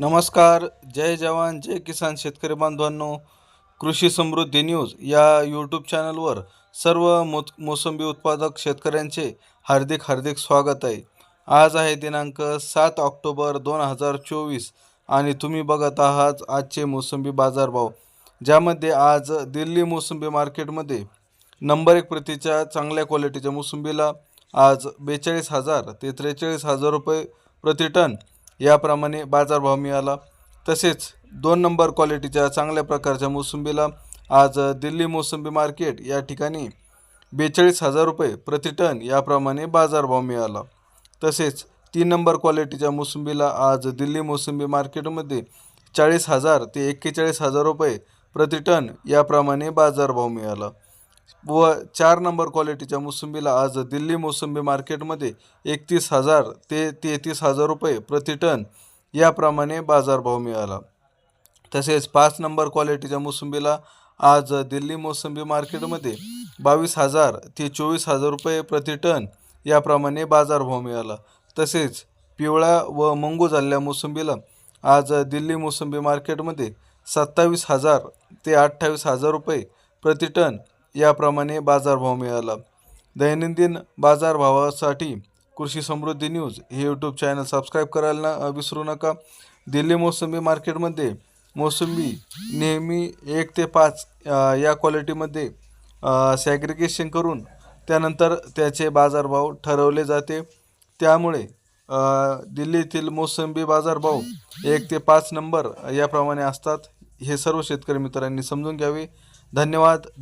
नमस्कार जय जवान जय किसान शेतकरी बांधवांनो. कृषी समृद्धी न्यूज या यूट्यूब चॅनलवर सर्व मो मोसंबी उत्पादक शेतकऱ्यांचे हार्दिक हार्दिक स्वागत आहे. आज आहे दिनांक सात ऑक्टोबर दोन हजार चोवीस आणि तुम्ही बघत आहात आजचे मोसंबी बाजारभाव ज्यामध्ये आज दिल्ली मोसंबी मार्केटमध्ये नंबर एक प्रतीच्या चांगल्या क्वालिटीच्या मोसंबीला आज बेचाळीस हजार ते त्रेचाळीस हजार रुपये प्रति टन याप्रमाणे बाजारभाव मिळाला. तसेच दोन नंबर क्वालिटीच्या चांगल्या प्रकारच्या मोसंबीला आज दिल्ली मोसंबी मार्केट या ठिकाणी बेचाळीस हजार रुपये प्रति टन याप्रमाणे बाजारभाव मिळाला. तसेच तीन नंबर क्वालिटीच्या मोसंबीला आज दिल्ली मोसंबी मार्केटमध्ये चाळीस हजार ते एक्केचाळीस हजार रुपये प्रति टन याप्रमाणे बाजारभाव मिळाला. व चार नंबर क्वालिटीच्या मोसंबीला आज दिल्ली मोसंबी मार्केटमध्ये एकतीस हजार ते तेहतीस हजार रुपये प्रति टन याप्रमाणे बाजारभाव मिळाला. तसेच पाच नंबर क्वालिटीच्या मोसंबीला आज दिल्ली मोसंबी मार्केटमध्ये बावीस हजार ते चोवीस हजार रुपये प्रति टन याप्रमाणे बाजारभाव मिळाला. तसेच पिवळ्या व मंगू झालेल्या मोसंबीला आज दिल्ली मोसंबी मार्केटमध्ये सत्तावीस हजार ते अठ्ठावीस हजार रुपये प्रति टन याप्रमाणे बाजारभाव मिळाला. दैनंदिन बाजारभावासाठी कृषी समृद्धी न्यूज हे यूट्यूब चॅनल सबस्क्राईब करायला न विसरू नका. दिल्ली मोसंबी मार्केटमध्ये मोसंबी नेहमी एक ते पाच या क्वालिटीमध्ये सॅग्रिगेशन करून त्यानंतर त्याचे बाजारभाव ठरवले जाते. त्यामुळे दिल्लीतील मोसंबी बाजारभाव एक ते पाच नंबर याप्रमाणे असतात. हे सर्व शेतकरी मित्रांनी समजून घ्यावे. धन्यवाद.